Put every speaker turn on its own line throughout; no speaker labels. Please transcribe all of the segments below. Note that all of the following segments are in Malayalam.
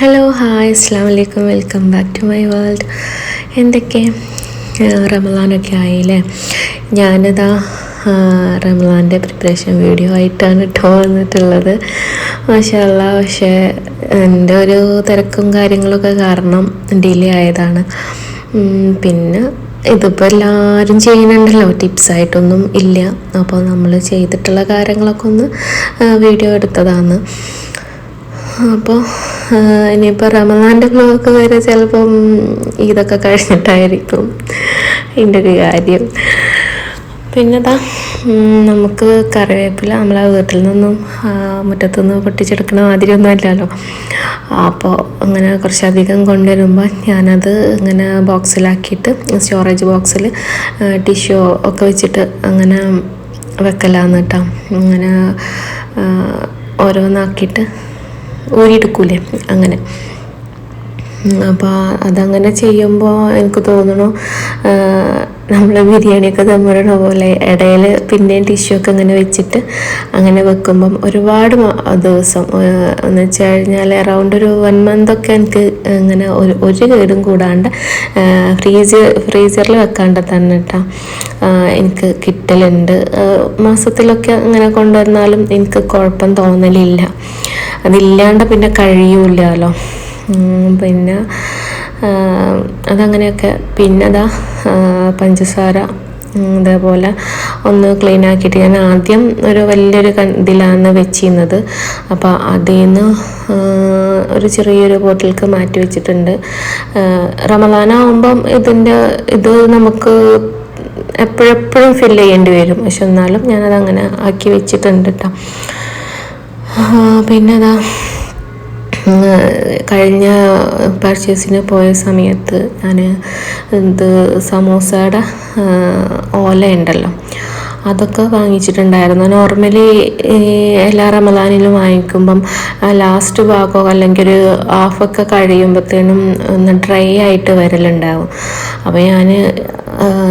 ഹലോ ഹായ് അസ്സാം വലൈക്കും welcome back to my world എന്തൊക്കെ റമലാനൊക്കെ ആയില്ലേ? ഞാനിതാ റമലാന്റെ പ്രിപ്പറേഷൻ വീഡിയോ ആയിട്ടാണ് കേട്ടോ വന്നിട്ടുള്ളത്. മാഷല്ല പക്ഷേ എന്റെ ഒരു തിരക്കും കാര്യങ്ങളൊക്കെ കാരണം ഡിലേ ആയതാണ്. പിന്നെ ഇതിപ്പോൾ എല്ലാവരും ചെയ്യുന്നുണ്ടല്ലോ ടിപ്സായിട്ടൊന്നും ഇല്ല. അപ്പോൾ നമ്മൾ ചെയ്തിട്ടുള്ള കാര്യങ്ങളൊക്കെ ഒന്ന് വീഡിയോ എടുത്തതാണ്. അപ്പോൾ ഇനിയിപ്പോൾ റമദാന്റെ ബ്ലോഗ് വരെ ചിലപ്പം ഇതൊക്കെ കഴിഞ്ഞിട്ടായിരിക്കും ഇതിന്റെ ഒരു കാര്യം. പിന്നെതാ നമുക്ക് കറിവേപ്പില നമ്മളെ വീട്ടിൽ നിന്നും മുറ്റത്തുനിന്ന് പൊട്ടിച്ചെടുക്കണ മാതിരിയൊന്നും അല്ലല്ലോ. അപ്പോൾ അങ്ങനെ കുറച്ചധികം കൊണ്ടുവരുമ്പോൾ ഞാനത് ഇങ്ങനെ ബോക്സിലാക്കിയിട്ട് സ്റ്റോറേജ് ബോക്സിൽ ടിഷ്യൂ ഒക്കെ വെച്ചിട്ട് അങ്ങനെ വെക്കലാന്ന് കേട്ടോ. അങ്ങനെ ഓരോന്നാക്കിയിട്ട് ഊരിയെടുക്കൂലേ? അങ്ങനെ. അപ്പോൾ അതങ്ങനെ ചെയ്യുമ്പോൾ എനിക്ക് തോന്നുന്നു നമ്മൾ ബിരിയാണിയൊക്കെ തമ്മിലുള്ള പോലെ ഇടയിൽ പിന്നെയും ടിഷ്യൂ ഒക്കെ ഇങ്ങനെ വെച്ചിട്ട് അങ്ങനെ വെക്കുമ്പം ഒരുപാട് ദിവസം എന്ന് വെച്ച് കഴിഞ്ഞാൽ അറൗണ്ട് ഒരു വൺ മന്ത് ഒക്കെ എനിക്ക് ഇങ്ങനെ ഒരു ഒരു കേടും കൂടാണ്ട് ഫ്രീസ് ഫ്രീസറിൽ വെക്കാണ്ട് തന്നെ കേട്ടോ എനിക്ക് കിട്ടലുണ്ട്. മാസത്തിലൊക്കെ അങ്ങനെ കൊണ്ടുവന്നാലും എനിക്ക് കുഴപ്പം തോന്നലില്ല. അതില്ലാണ്ട് പിന്നെ കഴിയൂലല്ലോ. പിന്നെ അതങ്ങനെയൊക്കെ. പിന്നെ അതാ പഞ്ചസാര ഇതേപോലെ ഒന്ന് ക്ലീൻ ആക്കിയിട്ട് ഞാൻ ആദ്യം ഒരു വലിയൊരു ഇതിലാണ് വെച്ചിരുന്നത്. അപ്പോൾ അതിൽ നിന്ന് ഒരു ചെറിയൊരു ബോട്ടിലേക്ക് മാറ്റി വെച്ചിട്ടുണ്ട്. റമദാനാവുമ്പം ഇതിന്റെ ഇത് നമുക്ക് എപ്പോഴെപ്പോഴും ഫില്ല് ചെയ്യേണ്ടി വരും. പക്ഷെ എന്നാലും ഞാനതങ്ങനെ ആക്കി വെച്ചിട്ടുണ്ട് കേട്ടോ പിന്നെ അതാ കഴിഞ്ഞ പർച്ചേസിന് പോയ സമയത്ത് ഞാൻ ഇത് സമോസയുടെ ഓല ഉണ്ടല്ലോ. അതൊക്കെ വാങ്ങിച്ചിട്ടുണ്ടായിരുന്നു. നോർമലി എല്ലാ റമദാനിലും വാങ്ങിക്കുമ്പം ലാസ്റ്റ് ഭാഗമോ അല്ലെങ്കിൽ ഒരു ഹാഫൊക്കെ കഴിയുമ്പോഴത്തേനും ഒന്ന് ഡ്രൈ ആയിട്ട് വരലുണ്ടാവും. അപ്പോൾ ഞാൻ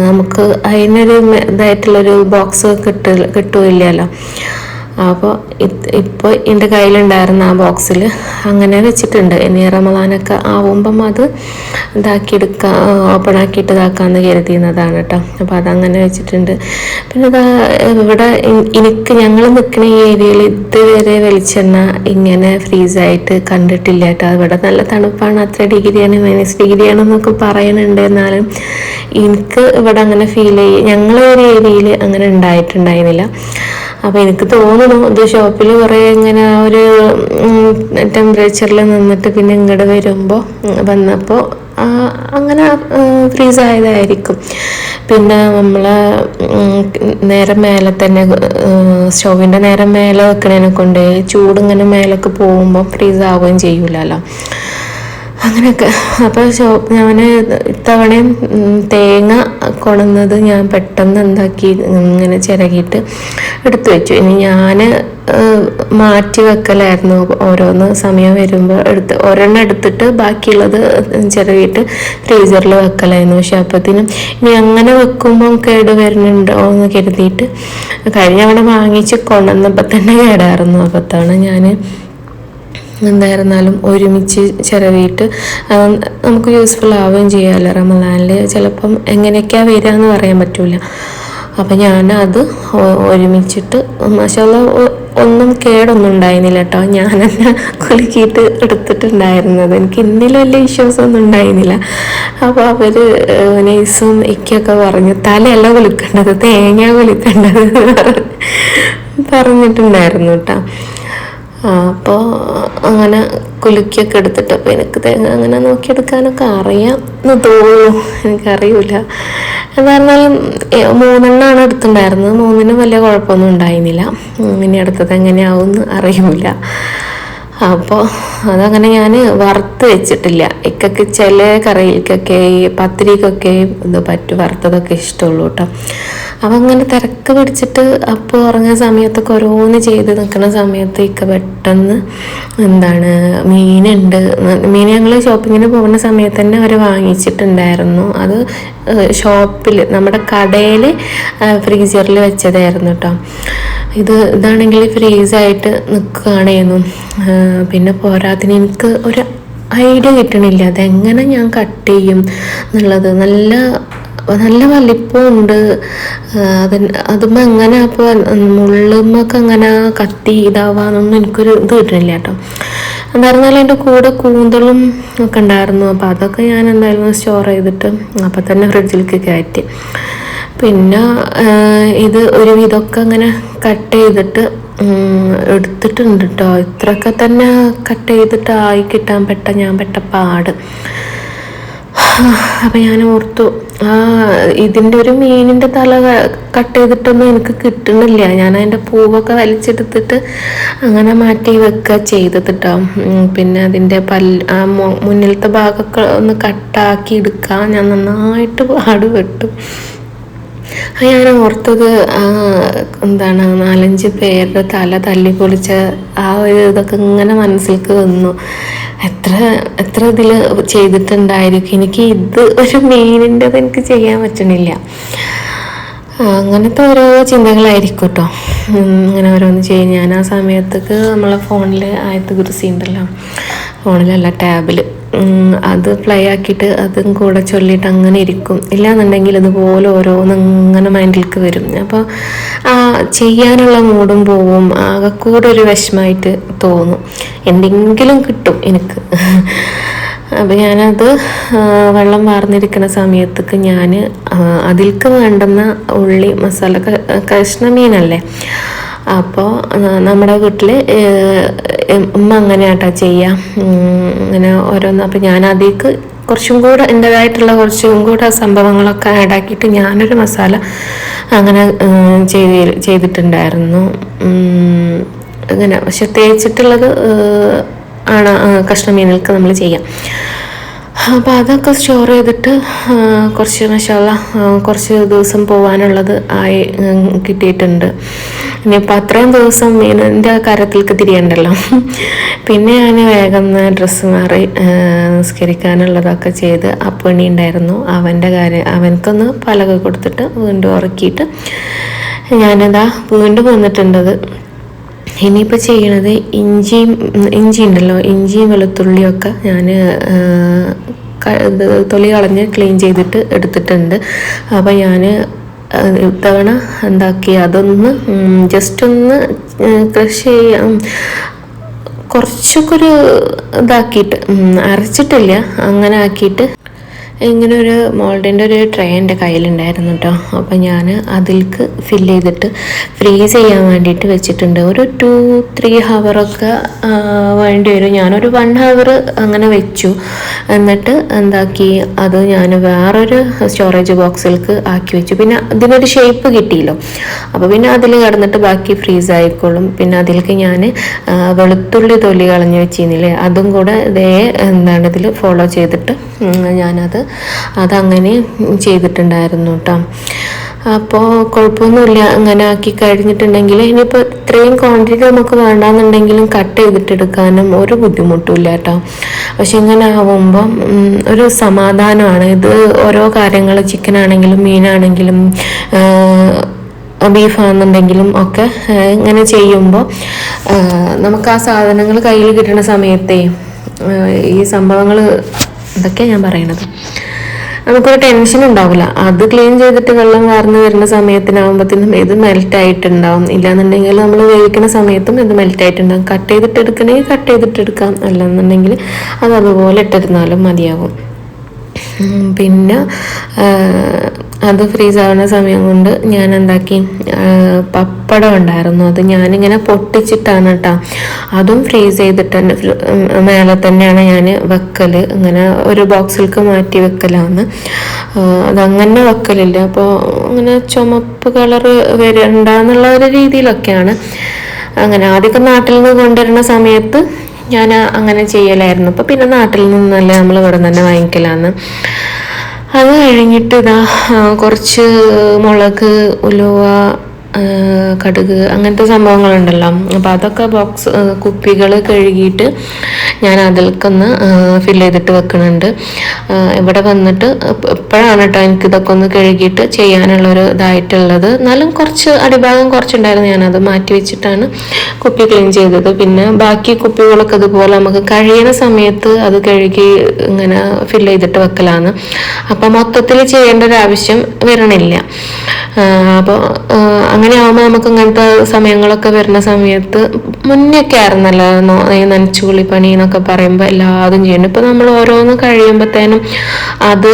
നമുക്ക് അതിനൊരു ഇതായിട്ടുള്ളൊരു ബോക്സ് കിട്ടില്ല കിട്ടുമില്ലല്ലോ അപ്പോൾ ഇപ്പോൾ എന്റെ കയ്യിലുണ്ടായിരുന്ന ആ ബോക്സിൽ അങ്ങനെ വെച്ചിട്ടുണ്ട്. ഇനി റമദാനൊക്കെ ആവുമ്പം അത് ഇതാക്കിയെടുക്കുക ഓപ്പൺ ആക്കിയിട്ട് ഇതാക്കാമെന്ന് കരുതിയുന്നതാണ് കേട്ടോ അപ്പോൾ അതങ്ങനെ വെച്ചിട്ടുണ്ട്. പിന്നെ ഇതാ ഇവിടെ എനിക്ക് ഞങ്ങൾ നിൽക്കുന്ന ഈ ഏരിയയിൽ ഇതുവരെ വെളിച്ചെണ്ണ ഇങ്ങനെ ഫ്രീസായിട്ട് കണ്ടിട്ടില്ല കേട്ടോ ഇവിടെ നല്ല തണുപ്പാണ് അത്ര ഡിഗ്രിയാണ് മൈനസ് ഡിഗ്രിയാണ് എന്നൊക്കെ പറയുന്നുണ്ട് എന്നാലും എനിക്ക് ഇവിടെ അങ്ങനെ ഫീൽ ചെയ്യും ഞങ്ങളെ ഒരു ഏരിയയിൽ അങ്ങനെ ഉണ്ടായിട്ടുണ്ടായിരുന്നില്ല. അപ്പോൾ എനിക്ക് തോന്നുന്നു ഇത് ഷോപ്പിൽ കുറേ ഇങ്ങനെ ഒരു ടെമ്പറേച്ചറിൽ നിന്നിട്ട് പിന്നെ ഇങ്ങോട്ട് വരുമ്പോൾ വന്നപ്പോൾ അങ്ങനെ ഫ്രീസായതായിരിക്കും പിന്നെ നമ്മൾ നേരെ മേലെ തന്നെ സ്റ്റൗവിന്റെ നേരെ മേലെ വെക്കണേനെ കൊണ്ട് ചൂടിങ്ങനെ മേലേക്ക് പോകുമ്പോൾ ഫ്രീസ് ആവുകയും ചെയ്യൂലല്ലോ. അങ്ങനെയൊക്കെ. അപ്പോൾ ഞാൻ ഇത്തവണയും തേങ്ങ കൊണന്നത് ഞാൻ പെട്ടെന്ന് എന്താക്കി ഇങ്ങനെ ചിരകിയിട്ട് എടുത്തു വെച്ചു. ഇനി ഞാൻ മാറ്റി വെക്കലായിരുന്നു ഓരോന്ന് സമയം വരുമ്പോൾ എടുത്ത്. ഒരെണ്ണം എടുത്തിട്ട് ബാക്കിയുള്ളത് ചിരകിയിട്ട് ഫ്രീസറിൽ വെക്കലായിരുന്നു. പക്ഷെ അപ്പത്തിനും ഇനി അങ്ങനെ വെക്കുമ്പോൾ കേട് വരുന്നുണ്ടോ എന്ന് കരുതിയിട്ട് കഴിഞ്ഞ അവിടെ വാങ്ങിച്ച് കൊണ്ടുവന്നപ്പോൾ തന്നെ കേടായിരുന്നു അപ്പത്താണ് ഞാൻ എന്തായിരുന്നാലും ഒരുമിച്ച് ചിലവിയിട്ട് നമുക്ക് യൂസ്ഫുൾ ആവുകയും ചെയ്യാമല്ലോ റമദാനിൽ ചിലപ്പം എങ്ങനെയൊക്കെയാണ് വരിക എന്ന് പറയാൻ പറ്റില്ല അപ്പം ഞാനത് ഒരുമിച്ചിട്ട് മസാല ഒന്നും കേടൊന്നും ഉണ്ടായിരുന്നില്ല കേട്ടോ ഞാൻ തന്നെ കുലുക്കിയിട്ട് എടുത്തിട്ടുണ്ടായിരുന്നത്. എനിക്ക് ഇന്നലെ വലിയ ഇഷ്യൂസ് ഒന്നും ഉണ്ടായിരുന്നില്ല അപ്പോൾ അവർ നൈസും ഇക്കൊക്കെ പറഞ്ഞു തലയല്ല കുലുക്കേണ്ടത് തേങ്ങ കുലുക്കേണ്ടത് പറഞ്ഞിട്ടുണ്ടായിരുന്നു കേട്ടോ അപ്പോൾ അങ്ങനെ കുലുക്കിയൊക്കെ എടുത്തിട്ട് അപ്പോൾ എനിക്ക് തേങ്ങ അങ്ങനെ നോക്കിയെടുക്കാനൊക്കെ അറിയാം എന്ന് തോന്നുന്നു എനിക്കറിയില്ല എന്തായിരുന്നാലും മൂന്നെണ്ണമാണ് എടുത്തിട്ടുണ്ടായിരുന്നത്. മൂന്നിനും വലിയ കുഴപ്പമൊന്നും ഉണ്ടായിരുന്നില്ല. ഇനി അടുത്തത് എങ്ങനെയാവും എന്ന് അറിയില്ല അപ്പോൾ അതങ്ങനെ ഞാൻ വറുത്ത് വെച്ചിട്ടില്ല. ഇക്കൊക്കെ ചില കറിയിലേക്കൊക്കെ പത്തിരിക്കൊക്കെ ഇത് പറ്റു വറുത്തതൊക്കെ ഇഷ്ടമുള്ളൂ കേട്ടോ അപ്പം അങ്ങനെ തിരക്ക് പിടിച്ചിട്ട് അപ്പോൾ ഉറങ്ങുന്ന സമയത്തൊക്കെ ഓരോന്ന് ചെയ്ത് നിൽക്കുന്ന സമയത്ത് ഇക്ക പെട്ടെന്ന് എന്താണ് മീനുണ്ട്. മീൻ ഞങ്ങൾ ഷോപ്പിങ്ങിന് പോകുന്ന സമയത്ത് തന്നെ അവർ വാങ്ങിച്ചിട്ടുണ്ടായിരുന്നു. അത് ഷോപ്പിൽ നമ്മുടെ കടയിൽ ഫ്രീസറിൽ വെച്ചതായിരുന്നു കേട്ടോ ഇത് ഇതാണെങ്കിൽ ഫ്രീസ് ഫ്രീസായിട്ട് നിൽക്കുകയാണേന്നു. പിന്നെ പോരാത്തിന് എനിക്ക് ഒരു ഐഡിയ കിട്ടണില്ല. അതെങ്ങനെ ഞാൻ കട്ട് ചെയ്യും എന്നുള്ളത്. നല്ല നല്ല വലിപ്പമുണ്ട്. അത് അതുമ്പോൾ എങ്ങനെ അപ്പോൾ മുള്ളുമ്മൊക്കെ അങ്ങനെ കത്തി ഇതാവാന്നൊന്നും എനിക്കൊരു ഇത് കിട്ടണില്ല കേട്ടോ. എന്തായിരുന്നാലും എന്റെ കൂടെ കൂന്തളും ഒക്കെ ഉണ്ടായിരുന്നു. അപ്പോൾ അതൊക്കെ ഞാൻ എന്തായാലും സ്റ്റോർ ചെയ്തിട്ട് അപ്പം തന്നെ ഫ്രിഡ്ജിലേക്ക് കയറ്റി. പിന്നെ ഇത് ഒരു വിധമൊക്കെ അങ്ങനെ കട്ട് ചെയ്തിട്ട് എടുത്തിട്ടുണ്ട് കേട്ടോ ഇത്രയൊക്കെ തന്നെ കട്ട് ചെയ്തിട്ട് ആയി കിട്ടാൻ പെട്ട ഞാൻ പെട്ട പാട്. അപ്പം ഞാൻ ഓർത്തു ആ ഇതിന്റെ ഒരു മീനിന്റെ തല കട്ട് ചെയ്തിട്ടൊന്നും എനിക്ക് കിട്ടുന്നില്ല ഞാൻ അതിന്റെ പൂവൊക്കെ വലിച്ചെടുത്തിട്ട് അങ്ങനെ മാറ്റി വെക്കുക ചെയ്തത് കേട്ടോ പിന്നെ അതിന്റെ പല്ല് ആ മുന്നിലത്തെ ഭാഗമൊക്കെ ഒന്ന് കട്ടാക്കി എടുക്കാം ഞാൻ നന്നായിട്ട് പാട് പാടുപെട്ടു. ഞാൻ ഓർത്തത് എന്താണ് നാലഞ്ച് പേരുടെ തല തല്ലി പൊളിച്ച ആ ഒരു ഇതൊക്കെ ഇങ്ങനെ മനസ്സിലേക്ക് വന്നു. എത്ര എത്ര ഇതിൽ ചെയ്തിട്ടുണ്ടായിരിക്കും? എനിക്ക് ഇത് ഒരു മീനിന്റെത് എനിക്ക് ചെയ്യാൻ പറ്റണില്ല. അങ്ങനത്തെ ഓരോ ചിന്തകളായിരിക്കും കേട്ടോ ഇങ്ങനെ ഓരോന്ന് ചെയ്യും. ഞാൻ ആ സമയത്തേക്ക് നമ്മളെ ഫോണിൽ ആയത്ത് കുറിച്ച് ഉണ്ടല്ലോ. ഫോണിലല്ല ടാബിൽ അത് പ്ലേ ആക്കിയിട്ട് അതും കൂടെ ചൊല്ലിയിട്ട് അങ്ങനെ ഇരിക്കും. ഇല്ലാന്നുണ്ടെങ്കിൽ അതുപോലെ ഓരോന്ന് ഇങ്ങനെ മൈൻഡിലേക്ക് വരും. അപ്പോൾ ആ ചെയ്യാനുള്ള മൂടും പോവും. ആകെ കൂടെ ഒരു വിഷമമായിട്ട് തോന്നും. എന്തെങ്കിലും കിട്ടും എനിക്ക്. അപ്പം ഞാനത് വെള്ളം വാർന്നിരിക്കുന്ന സമയത്തേക്ക് ഞാൻ അതിൽക്ക് വേണ്ടുന്ന ഉള്ളി മസാല കഷ്ണമീനല്ലേ അപ്പോൾ നമ്മുടെ വീട്ടിൽ ഉമ്മ അങ്ങനെ ആട്ടാ ചെയ്യുക അങ്ങനെ ഓരോന്ന്. അപ്പം ഞാൻ അതിലേക്ക് കുറച്ചും കൂടെ എന്റെതായിട്ടുള്ള കുറച്ചും കൂടെ സംഭവങ്ങളൊക്കെ ആഡാക്കിയിട്ട് ഞാനൊരു മസാല അങ്ങനെ ചെയ്ത് ചെയ്തിട്ടുണ്ടായിരുന്നു. അങ്ങനെ. പക്ഷെ തേച്ചിട്ടുള്ളത് ആണ് കഷ്ണമീനുകൾക്ക് നമ്മൾ ചെയ്യാം. അപ്പോൾ അതൊക്കെ സ്റ്റോർ ചെയ്തിട്ട് കുറച്ച് മഷാല കുറച്ച് ദിവസം പോകാനുള്ളത് ആയി കിട്ടിയിട്ടുണ്ട്. ഇനിയിപ്പോൾ അത്രയും ദിവസം മീനിന്റെ കാര്യത്തിലേക്ക് തിരിയണ്ടല്ലോ. പിന്നെ ഞാൻ വേഗം ഡ്രസ്സ് മാറി നിസ്കരിക്കാനുള്ളതൊക്കെ ചെയ്ത് അപ്പണി ഉണ്ടായിരുന്നു. അവന്റെ കാര്യം അവനക്കൊന്ന് പലക കൊടുത്തിട്ട് വീണ്ടും ഉറക്കിയിട്ട് ഞാനിതാ വീണ്ടും വന്നിട്ടുണ്ടത്. ഇനിയിപ്പോൾ ചെയ്യണത് ഇഞ്ചിയും ഇഞ്ചി ഉണ്ടല്ലോ ഇഞ്ചിയും വെളുത്തുള്ളിയൊക്കെ ഞാൻ തൊലി കളഞ്ഞ് ക്ലീൻ ചെയ്തിട്ട് എടുത്തിട്ടുണ്ട്. അപ്പോൾ ഞാൻ ഇത്തവണ എന്താക്കി അതൊന്ന് ജസ്റ്റ് ഒന്ന് ക്രഷ് ചെയ്യാം കുറച്ചൊക്കെ ഒരു ഇതാക്കിയിട്ട് അരച്ചിട്ടില്ല അങ്ങനെ ആക്കിയിട്ട് ഇങ്ങനെ ഒരു മോൾഡിന്റെ ഒരു ട്രേ എന്റെ കയ്യിലുണ്ടായിരുന്നു കേട്ടോ അപ്പോൾ ഞാൻ അതിൽക്ക് ഫില്ല് ചെയ്തിട്ട് ഫ്രീസ് ചെയ്യാൻ വേണ്ടിയിട്ട് വെച്ചിട്ടുണ്ട്. ഒരു ടു ത്രീ ഹവറൊക്കെ വേണ്ടി വരും. ഞാനൊരു വൺ ഹവർ അങ്ങനെ വെച്ചു. എന്നിട്ട് എന്താക്കി? അത് ഞാൻ വേറൊരു സ്റ്റോറേജ് ബോക്സിലേക്ക് ആക്കി വെച്ചു. പിന്നെ അതിനൊരു ഷേപ്പ് കിട്ടിയല്ലോ. അപ്പോൾ പിന്നെ അതിൽ കിടന്നിട്ട് ബാക്കി ഫ്രീസ് ആയിക്കോളും. പിന്നെ അതിലേക്ക് ഞാൻ വെളുത്തുള്ളി തൊലി കളഞ്ഞ് വെച്ചിരുന്നില്ലേ അതും കൂടെ ഇതേ എന്താണ് ഇതിൽ ഫോളോ ചെയ്തിട്ട് ഞാനത് അതങ്ങനെ ചെയ്തിട്ടുണ്ടായിരുന്നു കേട്ടോ അപ്പോൾ കുഴപ്പമൊന്നുമില്ല അങ്ങനെ ആക്കി കഴിഞ്ഞിട്ടുണ്ടെങ്കിൽ ഇനിയിപ്പോൾ ഇത്രയും ക്വാണ്ടിറ്റി നമുക്ക് വേണ്ടാന്നുണ്ടെങ്കിലും കട്ട് ചെയ്തിട്ടെടുക്കാനും ഒരു ബുദ്ധിമുട്ടുമില്ല കേട്ടോ പക്ഷെ ഇങ്ങനെ ആവുമ്പം ഒരു സമാധാനമാണ്. ഇത് ഓരോ കാര്യങ്ങൾ ചിക്കൻ ആണെങ്കിലും മീനാണെങ്കിലും ബീഫാണെന്നുണ്ടെങ്കിലും ഒക്കെ ഇങ്ങനെ ചെയ്യുമ്പോൾ നമുക്ക് ആ സാധനങ്ങൾ കയ്യിൽ കിട്ടുന്ന സമയത്തേ ഈ സംഭവങ്ങൾ ഇതൊക്കെയാണ് ഞാൻ പറയണത്. നമുക്കൊരു ടെൻഷൻ ഉണ്ടാവില്ല. അത് ക്ലീൻ ചെയ്തിട്ട് വെള്ളം വാർന്നു വരുന്ന സമയത്തിനാകുമ്പോഴത്തേനും ഇത് മെൽറ്റ് ആയിട്ടുണ്ടാവും. ഇല്ലാന്നുണ്ടെങ്കിൽ നമ്മൾ വേവിക്കുന്ന സമയത്തും ഇത് മെൽറ്റ് ആയിട്ടുണ്ടാവും. കട്ട് ചെയ്തിട്ട് എടുക്കണമെങ്കിൽ കട്ട് ചെയ്തിട്ട് എടുക്കാം. അല്ലെന്നുണ്ടെങ്കിൽ അത് അതുപോലെ ഇട്ടിരുന്നാലും മതിയാകും പിന്നെ അത് ഫ്രീസ് ആവുന്ന സമയം കൊണ്ട് ഞാൻ എന്താക്കി പപ്പടം ഉണ്ടായിരുന്നു. അത് ഞാനിങ്ങനെ പൊട്ടിച്ചിട്ടാണ് കേട്ടോ അതും ഫ്രീസ് ചെയ്തിട്ട് മേലെ തന്നെയാണ് ഞാൻ വെക്കൽ ഇങ്ങനെ ഒരു ബോക്സിലേക്ക് മാറ്റി വെക്കലാന്ന് അതങ്ങനെ വെക്കലില്ല. അപ്പോൾ അങ്ങനെ ചുമപ്പ് കളറ് വരണ്ടെന്നുള്ള ഒരു രീതിയിലൊക്കെയാണ്. അങ്ങനെ ആദ്യമൊക്കെ നാട്ടിൽ നിന്ന് കൊണ്ടുവരുന്ന സമയത്ത് ഞാൻ അങ്ങനെ ചെയ്യലായിരുന്നു. അപ്പോൾ പിന്നെ നാട്ടിൽ നിന്നല്ല നമ്മൾ ഇവിടെ തന്നെ വാങ്ങിക്കലാന്ന്. അത് കഴിഞ്ഞിട്ട് ഇതാ കുറച്ച് മുളക് ഉലുവ കടുക് അങ്ങനത്തെ സംഭവങ്ങളുണ്ടല്ലോ. അപ്പോൾ അതൊക്കെ ബോക്സ് കുപ്പികൾ കഴുകിയിട്ട് ഞാൻ അതിൽക്കൊന്ന് ഫിൽ ചെയ്തിട്ട് വെക്കുന്നുണ്ട് ഇവിടെ വന്നിട്ട് എപ്പോഴാണ് കേട്ടോ എനിക്ക് ഇതൊക്കെ ഒന്ന് കഴുകിയിട്ട് ചെയ്യാനുള്ളൊരു ഇതായിട്ടുള്ളത്. എന്നാലും കുറച്ച് അടിഭാഗം കുറച്ചുണ്ടായിരുന്നു ഞാനത് മാറ്റി വെച്ചിട്ടാണ് കുപ്പി ക്ലീൻ ചെയ്തത്. പിന്നെ ബാക്കി കുപ്പികളൊക്കെ ഇതുപോലെ നമുക്ക് കഴിയുന്ന സമയത്ത് അത് കഴുകി ഇങ്ങനെ ഫിൽ ചെയ്തിട്ട് വെക്കലാണ്. അപ്പോൾ മൊത്തത്തിൽ ചെയ്യേണ്ട ഒരു ആവശ്യം വരണില്ല. അപ്പോൾ അങ്ങനെ ആകുമ്പോൾ നമുക്ക് ഇങ്ങനത്തെ സമയങ്ങളൊക്കെ വരുന്ന സമയത്ത് മുന്നൊക്കെ ആയിരുന്നല്ലോ നനച്ചു ഈ നനച്ചുകുളി പണി എന്നൊക്കെ പറയുമ്പോൾ എല്ലാതും ചെയ്യണം ഇപ്പം നമ്മൾ ഓരോന്ന് കഴിയുമ്പോഴത്തേനും അത്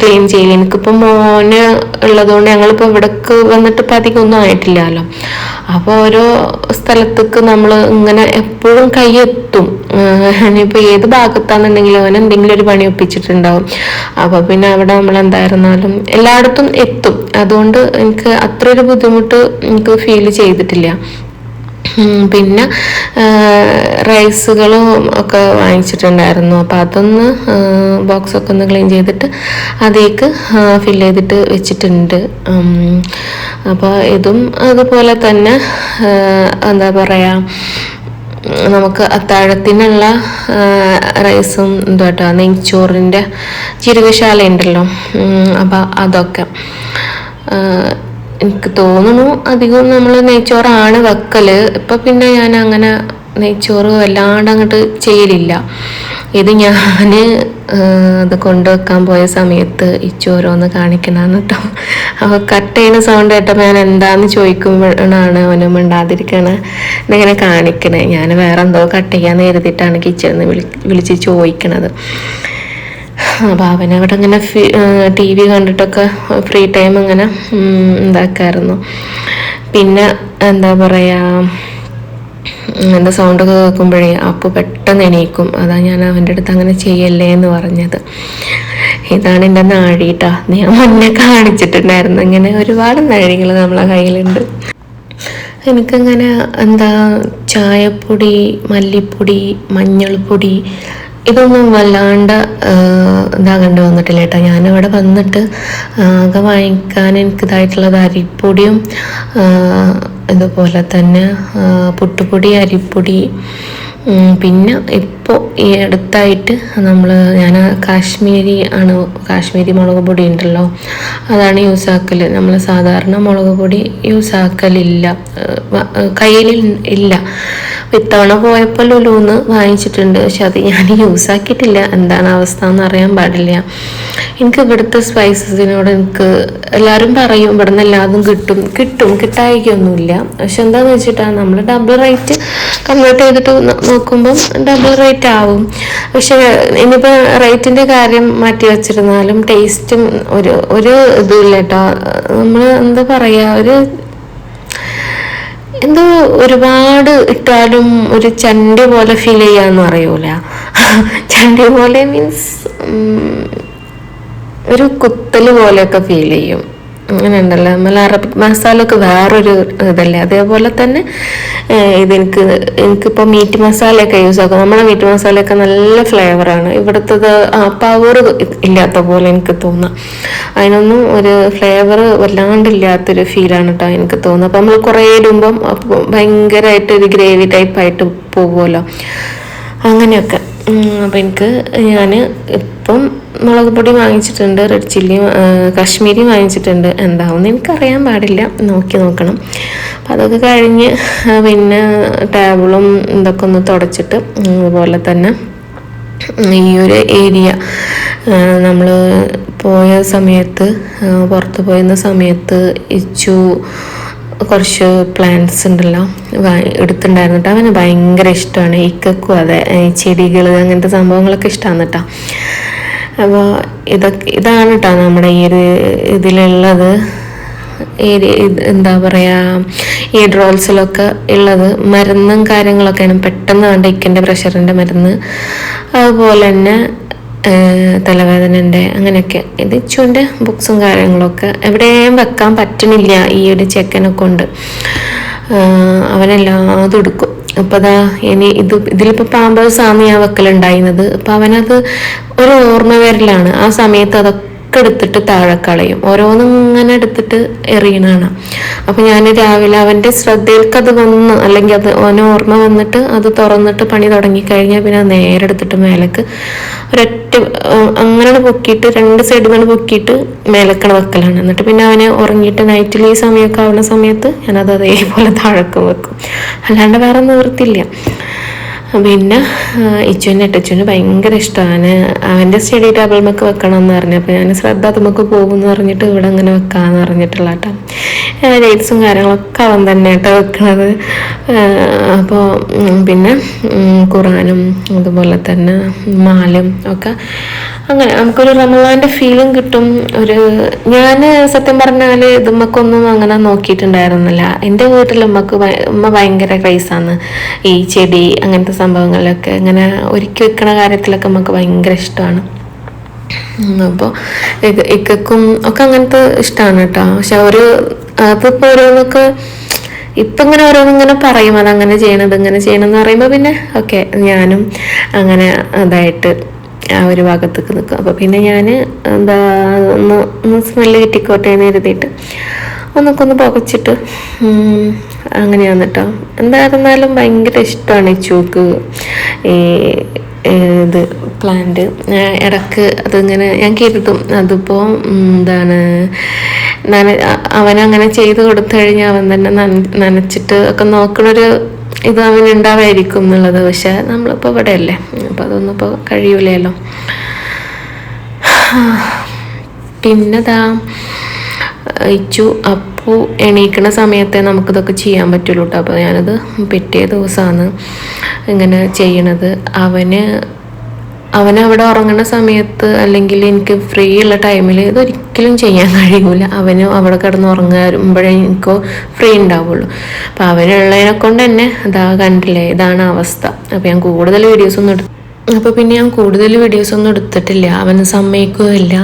ക്ലീൻ ചെയ്യും എനിക്കിപ്പോൾ മോന് ഉള്ളതുകൊണ്ട് ഞങ്ങളിപ്പോൾ ഇവിടേക്ക് വന്നിട്ട് ഇപ്പം അധികം ഒന്നും ആയിട്ടില്ലല്ലോ. അപ്പോൾ ഓരോ സ്ഥലത്തേക്ക് നമ്മൾ ഇങ്ങനെ എപ്പോഴും കൈയെത്തും. ഇനിയിപ്പോൾ ഏത് ഭാഗത്താണെന്നുണ്ടെങ്കിലും അവൻ എന്തെങ്കിലും ഒരു പണി ഒപ്പിച്ചിട്ടുണ്ടാവും. അപ്പോൾ പിന്നെ അവിടെ നമ്മൾ എന്തായിരുന്നാലും എല്ലായിടത്തും എത്തും. അതുകൊണ്ട് എനിക്ക് അത്ര ഒരു ബുദ്ധിമുട്ട് എനിക്ക് ഫീൽ ചെയ്തിട്ടില്ല. പിന്നെ റൈസുകളും ഒക്കെ വാങ്ങിച്ചിട്ടുണ്ടായിരുന്നു. അപ്പോൾ അതൊന്ന് ബോക്സൊക്കെ ഒന്ന് ക്ലീൻ ചെയ്തിട്ട് അതേക്ക് ഫിൽ ചെയ്തിട്ട് വെച്ചിട്ടുണ്ട്. അപ്പോൾ ഇതും അതുപോലെ തന്നെ എന്താ പറയുക നമുക്ക് അത്താഴത്തിനുള്ള റൈസും കേട്ടോ നെയ്ച്ചോറിന്റെ ജീരകശാല ഉണ്ടല്ലോ. അപ്പോൾ അതൊക്കെ. എനിക്ക് തോന്നുന്നു അധികം നമ്മൾ നെയ്ച്ചോറാണ് വെക്കൽ. ഇപ്പം പിന്നെ ഞാൻ അങ്ങനെ നെയ്ച്ചോറ് വല്ലാണ്ട് അങ്ങോട്ട് ചെയ്യലില്ല. ഇത് ഞാൻ ഇത് കൊണ്ടുവെക്കാൻ പോയ സമയത്ത് ഈ ചോരോന്ന് കാണിക്കണമെന്ന് കേട്ടോ അപ്പോൾ കട്ട് ചെയ്യുന്ന സൗണ്ട് കേട്ടപ്പോൾ ഞാൻ എന്താന്ന് ചോദിക്കുമ്പോഴാണ് അവനെ മിണ്ടാതിരിക്കണ. എന്നിങ്ങനെ കാണിക്കണേ. ഞാൻ വേറെ എന്തോ കട്ട് ചെയ്യാന്ന് കരുതിയിട്ടാണ് കിച്ചണിൽ വിളി വിളിച്ച് ചോദിക്കണത്. അപ്പോൾ അവിടെ അങ്ങനെ ടി വി കണ്ടിട്ടൊക്കെ ഫ്രീ ടൈം അങ്ങനെ ഇതാക്കായിരുന്നു. പിന്നെ എന്താ പറയുക എന്റെ സൗണ്ടൊക്കെ കേൾക്കുമ്പോഴേ അപ്പോൾ പെട്ടെന്ന് എണീക്കും. അതാ ഞാൻ അവന്റെ അടുത്ത് അങ്ങനെ ചെയ്യല്ലേ എന്ന് പറഞ്ഞത്. ഇതാണ് എന്റെ നാഴിട്ടാ ഞാൻ മുന്നേ കാണിച്ചിട്ടുണ്ടായിരുന്നു. ഇങ്ങനെ ഒരുപാട് നാഴികൾ നമ്മളെ കയ്യിലുണ്ട്. എനിക്കങ്ങനെ എന്താ ചായപ്പൊടി മല്ലിപ്പൊടി മഞ്ഞൾപ്പൊടി ഇതൊന്നും വല്ലാണ്ട് ഇതാകേണ്ടി വന്നിട്ടില്ല കേട്ടോ. ഞാനിവിടെ വന്നിട്ട് ആകെ വാങ്ങിക്കാൻ എനിക്കിതായിട്ടുള്ളത് അരിപ്പൊടിയും ഇതുപോലെ തന്നെ പുട്ടുപൊടി അരിപ്പൊടി പിന്നെ ഇപ്പോൾ ഈ അടുത്തായിട്ട് നമ്മൾ ഞാൻ കാശ്മീരി ആണ് കാശ്മീരി മുളക് പൊടി ഉണ്ടല്ലോ അതാണ് യൂസ് ആക്കൽ നമ്മൾ സാധാരണ മുളക് പൊടി യൂസ് ആക്കലില്ല കയ്യിൽ ഇല്ല. ഇത്തവണ പോയപ്പോൾ ലുലുന്ന് വാങ്ങിച്ചിട്ടുണ്ട്. പക്ഷെ അത് ഞാൻ യൂസ് ആക്കിയിട്ടില്ല. എന്താണ് അവസ്ഥ എന്ന് അറിയാൻ പാടില്ല. എനിക്ക് ഇവിടുത്തെ സ്പൈസസിനോട് എനിക്ക് എല്ലാവരും പറയും ഇവിടെ നിന്ന് എല്ലാതും കിട്ടും. കിട്ടും. കിട്ടായിക്കൊന്നുമില്ല പക്ഷെ എന്താണെന്ന് വെച്ചിട്ടാണ് നമ്മൾ ഡബിൾ റേറ്റ് കൺവേർട്ട് ചെയ്തിട്ട് നോക്കുമ്പം ഡബിൾ റേറ്റ് ആവും. പക്ഷെ ഇനിയിപ്പോൾ റേറ്റിന്റെ കാര്യം മാറ്റി വെച്ചിരുന്നാലും ടേസ്റ്റും ഒരു ഒരു ഇതുമില്ല കേട്ടോ. നമ്മൾ എന്താ പറയുക ഒരു എന്തോ ഒരുപാട് ഇട്ടാലും ഒരു ചണ്ടി പോലെ ഫീൽ ചെയ്യാന്ന് അറിയൂല ചണ്ടി പോലെ മീൻസ് ഒരു കുത്തൽ പോലെയൊക്കെ ഫീൽ ചെയ്യും. അങ്ങനെ ഉണ്ടല്ലോ നമ്മൾ അറബിക് മസാല ഒക്കെ വേറൊരു ഇതല്ലേ? അതേപോലെ തന്നെ ഇതെനിക്ക് എനിക്കിപ്പോൾ മീറ്റ് മസാലയൊക്കെ യൂസ് ആക്കും. നമ്മുടെ മീറ്റ് മസാലയൊക്കെ നല്ല ഫ്ലേവറാണ് ഇവിടുത്തത് പവർ ഇല്ലാത്ത പോലെ എനിക്ക് തോന്നാം. അതിനൊന്നും ഒരു ഫ്ലേവർ വല്ലാണ്ടില്ലാത്തൊരു ഫീലാണ് കേട്ടോ എനിക്ക് തോന്നുന്നത്. അപ്പം നമ്മൾ കുറേ ഇടുമ്പം ഭയങ്കരമായിട്ട് ഒരു ഗ്രേവി ടൈപ്പായിട്ട് പോകുമല്ലോ അങ്ങനെയൊക്കെ. അപ്പം എനിക്ക് ഞാൻ ഇപ്പം മുളക് പൊടി വാങ്ങിച്ചിട്ടുണ്ട് റെഡ് ചില്ലി കാശ്മീരി വാങ്ങിച്ചിട്ടുണ്ട്. എന്താവുമെന്ന് എനിക്കറിയാൻ പാടില്ല. നോക്കി നോക്കണം. അപ്പം അതൊക്കെ കഴിഞ്ഞ് പിന്നെ ടേബിളും ഇതൊക്കെ ഒന്ന് തുടച്ചിട്ട് അതുപോലെ തന്നെ ഈ ഒരു ഏരിയ നമ്മൾ പോയ സമയത്ത് പുറത്ത് പോയിരുന്ന സമയത്ത് ഇച്ചു കുറച്ച് പ്ലാന്റ്സ് ഉണ്ടല്ലോ എടുത്തിട്ടുണ്ടായിരുന്നു കേട്ടോ. അവന് ഭയങ്കര ഇഷ്ടമാണ്. ഇക്കും അതെ ചെടികൾ അങ്ങനത്തെ സംഭവങ്ങളൊക്കെ ഇഷ്ടമാണ് കേട്ടോ. അപ്പോൾ ഇതൊക്കെ ഇതാണ് കേട്ടോ നമ്മുടെ ഈ ഒരു ഇതിലുള്ളത്. എന്താ പറയുക ഈ ഡ്രോൾസിലൊക്കെ ഉള്ളത് മരുന്നും കാര്യങ്ങളൊക്കെയാണ് പെട്ടെന്ന് വേണ്ട ഇക്കന്റെ പ്രഷറിന്റെ മരുന്ന്. അതുപോലെ തന്നെ തലവേദനന്റെ അങ്ങനെയൊക്കെ. ഇത് ഇച്ചുവിന്റെ ബുക്സും കാര്യങ്ങളൊക്കെ എവിടെയും വെക്കാൻ പറ്റുന്നില്ല ഈ ഒരു ചെക്കനെ കൊണ്ട്. അവനെല്ലാതും എടുക്കും. അപ്പോൾ അതാ ഇനി ഇത് ഇതിലിപ്പോൾ പാമ്പേഴ്സ് ആണ് ഞാൻ വെക്കലുണ്ടായിരുന്നത്. അപ്പോൾ അവനത് ഒരു ഓർമ്മ വരലാണ്. ആ സമയത്ത് അതൊക്കെ ഒക്കെ എടുത്തിട്ട് താഴെ കളയും. ഓരോന്നും ഇങ്ങനെ എടുത്തിട്ട് എറിയണതാണ് അപ്പം ഞാൻ രാവിലെ അവന്റെ ശ്രദ്ധയിൽക്ക് അത് വന്ന് അല്ലെങ്കിൽ അത് അവന് ഓർമ്മ വന്നിട്ട് അത് തുറന്നിട്ട് പണി തുടങ്ങിക്കഴിഞ്ഞാൽ പിന്നെ നേരെ എടുത്തിട്ട് മേലക്ക് ഒരൊറ്റ അങ്ങനെ പൊക്കിയിട്ട് രണ്ട് സൈഡിൽ നിന്ന് പൊക്കിയിട്ട് മേലക്കണ വെക്കലാണ്. എന്നിട്ട് പിന്നെ അവനെ ഉറങ്ങിയിട്ട് നൈറ്റിൽ ഈ സമയമൊക്കെ ആവുന്ന സമയത്ത് ഞാനത് അതേപോലെ താഴക്കം വെക്കും. അല്ലാണ്ട് വേറെ നിവൃത്തില്ല പിന്നെ ഇച്ചുവിന്റെ അട്ടച്ചുവിന് ഭയങ്കര ഇഷ്ടമാണ്. അവന്റെ സ്റ്റഡി ടേബിൾ ടേബിൾമൊക്കെ വെക്കണം എന്ന് പറഞ്ഞപ്പോൾ ഞാൻ ശ്രദ്ധ നമുക്ക് പോകുമെന്ന് പറഞ്ഞിട്ട് ഇവിടെ അങ്ങനെ വെക്കാമെന്ന് പറഞ്ഞിട്ടുള്ള കേട്ടോ. ഡേറ്റ്സും കാര്യങ്ങളൊക്കെ അവൻ തന്നെ കേട്ടോ വെക്കണത് അപ്പോൾ പിന്നെ ഖുറാനും അതുപോലെ തന്നെ മാലും ഒക്കെ അങ്ങനെ നമുക്കൊരു റമലാന്റെ ഫീലും കിട്ടും. ഒരു ഞാൻ സത്യം പറഞ്ഞാൽ ഇതുമ്മക്കൊന്നും അങ്ങനെ നോക്കിയിട്ടുണ്ടായിരുന്നില്ല. എന്റെ വീട്ടിൽ ഉമ്മക്ക് ഉമ്മ ഭയങ്കര ക്രൈസാണ് ഈ ചെടി അങ്ങനത്തെ സംഭവങ്ങളിലൊക്കെ ഇങ്ങനെ ഒരുക്കി വെക്കണ കാര്യത്തിലൊക്കെ നമുക്ക് ഭയങ്കര ഇഷ്ടമാണ്. അപ്പോൾ ഇക്കും ഒക്കെ അങ്ങനത്തെ ഇഷ്ടമാണ് കേട്ടോ പക്ഷെ ഒരു അതിപ്പോൾ ഓരോന്നൊക്കെ ഇപ്പം ഇങ്ങനെ ഓരോന്നിങ്ങനെ പറയും അതങ്ങനെ ചെയ്യണത് ഇങ്ങനെ ചെയ്യണം എന്ന് പറയുമ്പോൾ പിന്നെ ഓക്കെ ഞാനും അങ്ങനെ അതായിട്ട് ആ ഒരു ഭാഗത്തേക്ക് നിൽക്കും അപ്പോൾ പിന്നെ ഞാൻ എന്താ ഒന്ന് സ്മെല്ല് കിട്ടിക്കോട്ടെ എന്ന് എഴുതിയിട്ട് ഒന്നൊക്കെ ഒന്ന് പുകച്ചിട്ട് അങ്ങനെയാണ് കേട്ടോ എന്തായിരുന്നാലും ഭയങ്കര ഇഷ്ടമാണ് ഈ ചൂക്ക് ഈ ഇത് പ്ലാന്റ് ഇടയ്ക്ക് അതിങ്ങനെ ഞാൻ കേട്ടിട്ടും അതിപ്പോൾ എന്താണ് നന അവനങ്ങനെ ചെയ്ത് കൊടുത്തു കഴിഞ്ഞാൽ അവൻ തന്നെ നനച്ചിട്ട് ഒക്കെ നോക്കണൊരു ഇത് അവനുണ്ടാവായിരിക്കും എന്നുള്ളത്. പക്ഷെ നമ്മളിപ്പോൾ ഇവിടെ അല്ലേ അപ്പം അതൊന്നും ഇപ്പോൾ കഴിയൂലല്ലോ. പിന്നെതാ ഇച്ചു അപ്പു എണീക്കണ സമയത്തെ നമുക്കിതൊക്കെ ചെയ്യാൻ പറ്റുള്ളൂ കേട്ടോ അപ്പോൾ ഞാനത് പിറ്റേ ദിവസമാണ് ഇങ്ങനെ ചെയ്യണത്. അവന് അവനവിടെ ഉറങ്ങുന്ന സമയത്ത് അല്ലെങ്കിൽ എനിക്ക് ഫ്രീ ഉള്ള ടൈമിൽ ഇതൊരിക്കലും ചെയ്യാൻ കഴിയൂല. അവന് അവിടെ കിടന്ന് ഉറങ്ങുമ്പോഴേ എനിക്ക് ഫ്രീ ഉണ്ടാവുള്ളൂ. അപ്പം അവനുള്ളതിനെ കൊണ്ട് തന്നെ അതാ കണ്ടില്ലേ ഇതാണ് അവസ്ഥ. അപ്പോൾ ഞാൻ കൂടുതൽ വീഡിയോസ് ഒന്നും എടുത്തു അപ്പോൾ പിന്നെ ഞാൻ കൂടുതൽ വീഡിയോസ് ഒന്നും എടുത്തിട്ടില്ല. അവന് സമ്മതിക്കുകയില്ല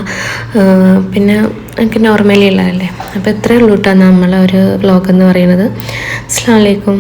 പിന്നെ എനിക്ക് നോർമലി ഉള്ളതല്ലേ. അപ്പോൾ എത്രയേ ഉള്ളൂ കേട്ടോ നമ്മളെ ഒരു വ്ലോഗ് എന്ന് പറയുന്നത്. അസ്സാം വലൈക്കും